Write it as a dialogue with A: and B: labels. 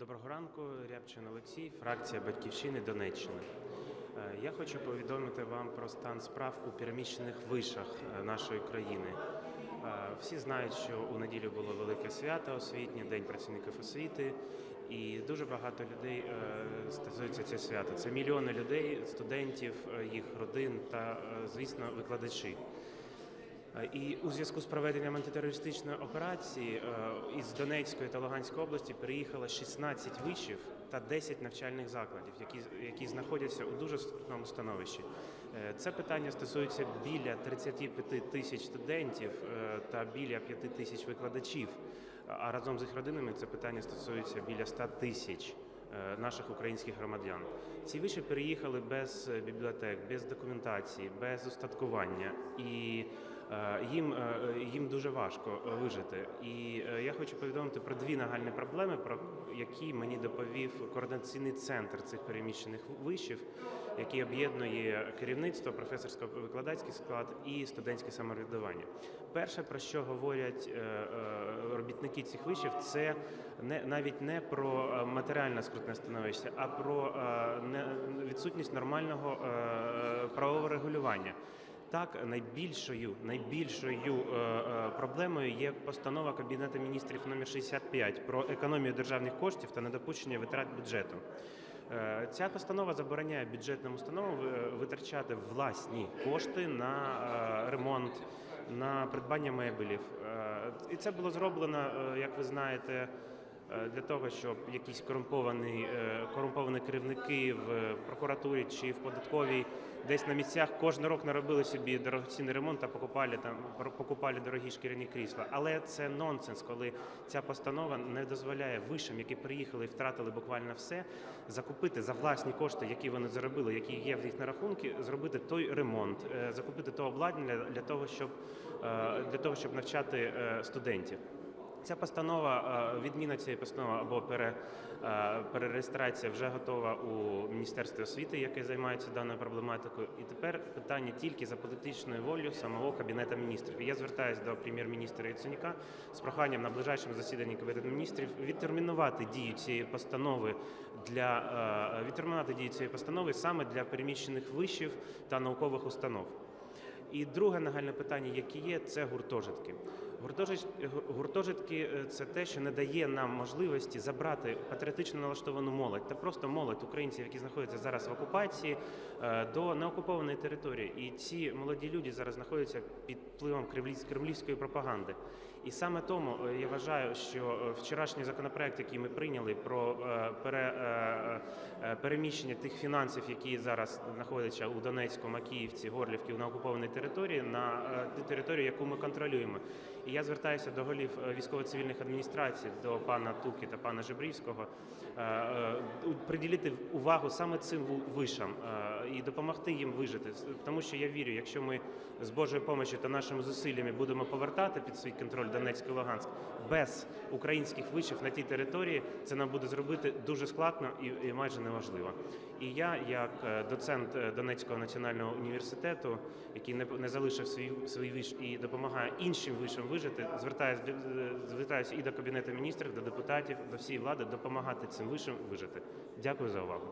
A: Доброго ранку, Рябчин Олексій, фракція Батьківщини Донеччини. Е, Я хочу повідомити вам про стан справ у переміщених вишах е, нашої країни. Е, Всі знають, що у неділю було велике свято освітнє, День працівників освіти, і дуже багато людей стосується це свято. Це мільйони людей, студентів, їх родин та, звісно, викладачі. Е, І у зв'язку з проведенням антитерористичної операції е, із Донецької та Луганської області переїхало 16 вишів та 10 навчальних закладів, які, які знаходяться у дуже скрутному становищі. Е, Це питання стосується біля 35 тисяч студентів та біля 5 тисяч викладачів. А разом з їх родинами це питання стосується біля 100 тисяч наших українських громадян. Ці виші переїхали без бібліотек, без документації, без устаткування, і їм, е, їм дуже важко е, вижити. І е, я хочу повідомити про дві нагальні проблеми, про які мені доповів координаційний центр цих переміщених вишів, який об'єднує керівництво, професорсько-викладацький склад і студентське самоврядування. Перше, про що говорять е, е, робітники цих вишів, це не навіть не про е, матеріальне скрутне становище, а про е, відсутність нормального е, правового регулювання. Так, найбільшою найбільшою е, е, проблемою є постанова Кабінету міністрів номер 65 про економію державних коштів та недопущення витрат бюджету. Е, Ця постанова забороняє бюджетним установам витрачати власні кошти на ремонт, на придбання мебелів. І це було зроблено, як ви знаєте, для того, щоб якісь корумповані, е, керівники в прокуратурі чи в податковій десь на місцях кожен рок наробили собі дорогоцінний ремонт та покупали там покупали дорогі шкіряні крісла. Але це нонсенс, коли ця постанова не дозволяє вишам, які приїхали і втратили буквально все, закупити за власні кошти, які вони заробили, які є в їх на рахунки, зробити той ремонт, е, закупити то обладнання для того, щоб е, для того, щоб навчати е, студентів. Ця постанова, е, відміна цієї постанови або е, перереєстрація вже готова у Міністерстві освіти, яке займається даною проблематикою. І тепер питання тільки за політичною волею самого Кабінету міністрів. Я звертаюся до прем'єр-міністра Яценюка з проханням на ближайшому засіданні Кабінету міністрів відтермінувати дію цієї постанови для е, відтермінувати дію цієї постанови саме для переміщених вишів та наукових установ. І друге нагальне питання, яке є, це гуртожитки. Гуртожит- Гуртожитки е, це те, що не дає нам можливості забрати патріотично налаштовану молодь та просто молодь українців, які знаходяться зараз в окупації, е, до неокупованої території. І ці молоді люди зараз знаходяться під впливом кремлівсь- кремлівської пропаганди. І саме тому е, я вважаю, що вчорашній законопроект, який ми прийняли про пере, переміщення тих фінансів, які зараз знаходяться у Донецьку, Макіївці, Горлівці на окупованій території, на ту територію, яку ми контролюємо. І я звертаюся до голів е, військово-цивільних адміністрацій, до пана Туки та пана Жебрівського, е, е, приділити увагу саме цим вишам і допомогти їм вижити. Тому що я вірю, якщо ми з Божою допомогою та нашими зусиллями будемо повертати під свій контроль Донецьк і Луганськ без українських вишів на тій території, це нам буде зробити дуже складно і, майже неможливо. І я, як доцент Донецького національного університету, який не, залишив свій, свій виш і допомагає іншим вишам вижити, звертаюся, звертаюся і до Кабінету міністрів, до депутатів, до всієї влади допомагати цим вишам вижити. Дякую за увагу.